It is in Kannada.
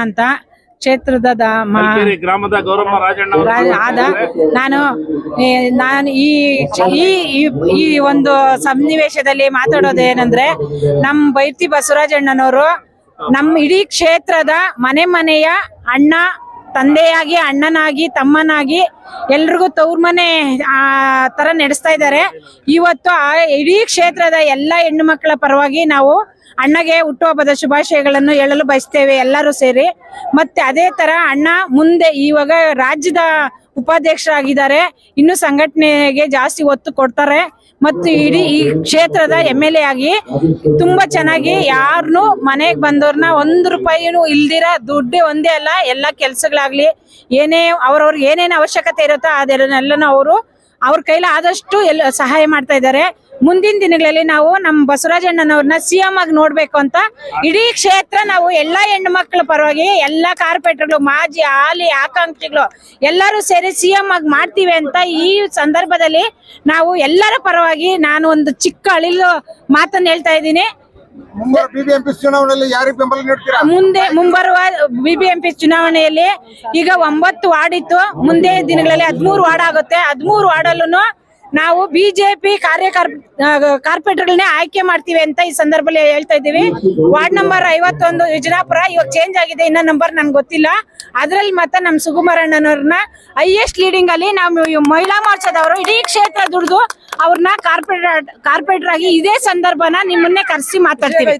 ಅಂತ ಕ್ಷೇತ್ರದ ಗ್ರಾಮದ ಗೌರವ ರಾಜಣ್ಣ ಆದ ನಾನು ನಾನು ಈ ಈ ಒಂದು ಸನ್ನಿವೇಶದಲ್ಲಿ ಮಾತಾಡೋದು ಏನಂದ್ರೆ ನಮ್ ಬೈರ್ತಿ ಬಸವರಾಜಣ್ಣನವರು ನಮ್ಮ ಇಡೀ ಕ್ಷೇತ್ರದ ಮನೆ ಮನೆಯ ಅಣ್ಣ ತಂದೆಯಾಗಿ, ಅಣ್ಣನಾಗಿ, ತಮ್ಮನಾಗಿ ಎಲ್ರಿಗೂ ತವ್ರ ಮನೆ, ಆ, ತರ ನಡೆಸ್ತಾ ಇದ್ದಾರೆ. ಇವತ್ತು ಆ ಇಡೀ ಕ್ಷೇತ್ರದ ಎಲ್ಲ ಹೆಣ್ಣು ಮಕ್ಕಳ ಪರವಾಗಿ ನಾವು ಅಣ್ಣಗೆ ಹುಟ್ಟುಹಬ್ಬದ ಶುಭಾಶಯಗಳನ್ನು ಹೇಳಲು ಬಯಸ್ತೇವೆ ಎಲ್ಲರೂ ಸೇರಿ. ಮತ್ತೆ ಅದೇ ತರ ಅಣ್ಣ ಮುಂದೆ ಇವಾಗ ರಾಜ್ಯದ ಉಪಾಧ್ಯಕ್ಷರಾಗಿದ್ದಾರೆ. ಇನ್ನು ಸಂಘಟನೆಗೆ ಜಾಸ್ತಿ ಒತ್ತು ಕೊಡ್ತಾರೆ. ಮತ್ತು ಇಡೀ ಈ ಕ್ಷೇತ್ರದ ಎಂ ಎಲ್ ಎ ಆಗಿ ತುಂಬಾ ಚೆನ್ನಾಗಿ ಯಾರನ್ನು ಮನೆಗೆ ಬಂದವ್ರನ್ನ ಒಂದು ರೂಪಾಯಿನೂ ಇಲ್ದಿರ ದುಡ್ಡು ಒಂದೇ ಅಲ್ಲ, ಎಲ್ಲ ಕೆಲ್ಸಗಳಾಗ್ಲಿ, ಏನೇ ಅವ್ರವ್ರಿಗೆ ಏನೇನು ಅವಶ್ಯಕತೆ ಇರುತ್ತೋ ಅದನ್ನೆಲ್ಲನೂ ಅವರು ಅವ್ರ ಕೈಲಿ ಆದಷ್ಟು ಎಲ್ಲ ಸಹಾಯ ಮಾಡ್ತಾ ಇದ್ದಾರೆ. ಮುಂದಿನ ದಿನಗಳಲ್ಲಿ ನಾವು ನಮ್ಮ ಬಸವರಾಜಣ್ಣನವ್ರನ್ನ ಸಿ ಎಂ ಆಗಿ ನೋಡ್ಬೇಕು ಅಂತ ಇಡೀ ಕ್ಷೇತ್ರ ನಾವು ಎಲ್ಲಾ ಹೆಣ್ಣು ಮಕ್ಕಳ ಪರವಾಗಿ ಎಲ್ಲಾ ಕಾರ್ಪೊರೇಟರ್ಗಳು ಮಾಜಿ ಹಾಲಿ ಆಕಾಂಕ್ಷಿಗಳು ಎಲ್ಲರೂ ಸೇರಿ ಸಿ ಎಂ ಆಗಿ ಮಾಡ್ತೀವಿ ಅಂತ ಈ ಸಂದರ್ಭದಲ್ಲಿ ನಾವು ಎಲ್ಲರ ಪರವಾಗಿ ನಾನು ಒಂದು ಚಿಕ್ಕ ಅಳಿಲು ಮಾತನ್ನ ಹೇಳ್ತಾ ಇದ್ದೀನಿ. ಮುಂದೆ ಮುಂಬರುವ ಬಿಬಿಎಂಪಿ ಚುನಾವಣೆಯಲ್ಲಿ ಈಗ ಒಂಬತ್ತು ವಾರ್ಡ್ ಇತ್ತು. ಮುಂದೆ ದಿನಗಳಲ್ಲಿ ಹದಿಮೂರು ವಾರ್ಡ್ ಆಗುತ್ತೆ. ಹದಿಮೂರು ವಾರ್ಡಲ್ಲೂ ನಾವು ಬಿಜೆಪಿ ಕಾರ್ಯಕರ್ ಕಾರ್ಪೊರೇಟರ್ಗಳನ್ನೇ ಆಯ್ಕೆ ಮಾಡ್ತೀವಿ ಅಂತ ಈ ಸಂದರ್ಭದಲ್ಲಿ ಹೇಳ್ತಾ ಇದ್ದೀವಿ. ವಾರ್ಡ್ ನಂಬರ್ ಐವತ್ತೊಂದು ವಿಜಯಪುರ ಇವಾಗ ಚೇಂಜ್ ಆಗಿದೆ ಇನ್ನೊಂದು ನಂಬರ್ ನನ್ಗೆ ಗೊತ್ತಿಲ್ಲ. ಅದ್ರಲ್ಲಿ ಮತ್ತೆ ನಮ್ಮ ಸುಕುಮಾರಣ್ಣನವ್ರನ್ನ ಹೈಯೆಸ್ಟ್ ಲೀಡಿಂಗ್ ಅಲ್ಲಿ ನಾವು ಮಹಿಳಾ ಮೋರ್ಚಾದವರು ಇಡೀ ಕ್ಷೇತ್ರ ದುಡಿದು ಅವ್ರನ್ನ ಕಾರ್ಪೊರೇಟರ್ ಕಾರ್ಪೊರೇಟರ್ ಆಗಿ ಇದೇ ಸಂದರ್ಭನ ನಿಮ್ಮನ್ನೇ ಕರೆಸಿ ಮಾತಾಡ್ತೀವಿ.